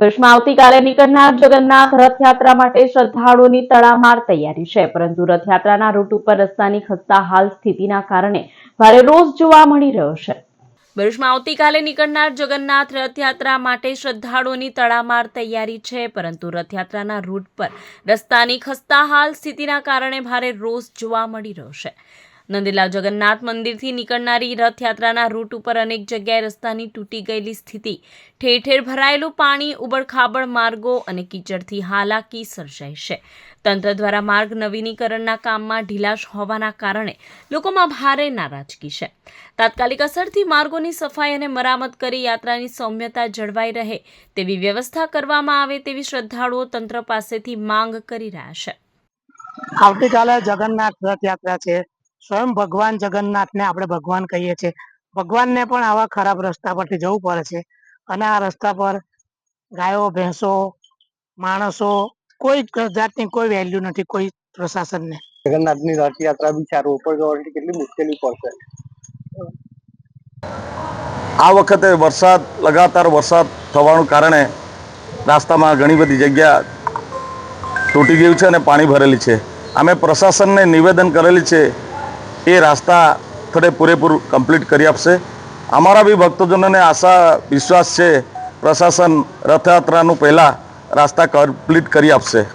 વર્ષમાં આવતીકાલે નીકળનાર જગન્નાથ રથયાત્રા માટે શ્રદ્ધાળુઓની તડામાર તૈયારી છે. પરંતુ રથયાત્રાના રૂટ ઉપર રસ્તાની ખસ્તા હાલ સ્થિતિના કારણે ભારે રોષ જોવા મળી રહ્યો છે. ભરૂચમાં આવતીકાલે નીકળનાર જગન્નાથ રથયાત્રા માટે શ્રદ્ધાળુઓની તડામાર તૈયારી છે. પરંતુ રથયાત્રાના રૂટ પર રસ્તાની ખસ્તા હાલ સ્થિતિના કારણે ભારે રોષ જોવા મળી રહ્યો છે. નંદીલા જગન્નાથ મંદિરથી નીકળનારી રથયાત્રાના રૂટ ઉપર અનેક જગ્યાએ રસ્તાની તૂટી ગયેલી સ્થિતિ. ઠેર ઠેર ભરાયેલું પાણી ઉબડખાબડ માર્ગો અને કીચડથી હાલાકી સર્જાઈ છે. તંત્ર દ્વારા માર્ગ નવીનીકરણના કામમાં ઢીલાશ હોવાના કારણે લોકોમાં ભારે નારાજગી છે. તાત્કાલિક અસરથી માર્ગોની સફાઈ અને મરામત કરી યાત્રાની સૌમ્યતા જળવાઈ રહે તેવી વ્યવસ્થા કરવામાં આવે તેવી શ્રદ્ધાળુઓ તંત્ર પાસેથી માંગ કરી રહ્યા છે. આવતીકાલે જગન્નાથ રથયાત્રા છે. સ્વયં ભગવાન જગન્નાથને આપણે ભગવાન કહીએ છીએ. ભગવાનને પણ આવા ખરાબ રસ્તા પરથી જવું પડે છે. અને આ રસ્તા પર ગાયો ભેંસો માણસો કોઈ જાતની કોઈ વેલ્યુ નથી કોઈ પ્રશાસનને. જગન્નાથની રથયાત્રા બી છે રોડ જવાની કેટલી મુશ્કેલી પડશે. આ વખતે વરસાદ લગાતાર વરસાદ થવાનું કારણે રાસ્તામાં ઘણી બધી જગ્યા તૂટી ગયું છે અને પાણી ભરેલી છે. અમે પ્રશાસનને નિવેદન કરેલી છે એ રાસ્તા થોડે પૂરેપૂરું કમ્પ્લીટ કરી આપશે. અમારા બી ભક્તજનોને આશા, વિશ્વાસ છે, પ્રશાસન રથયાત્રાનું પહેલાં રાસ્તા કમ્પ્લીટ કરી આપશે.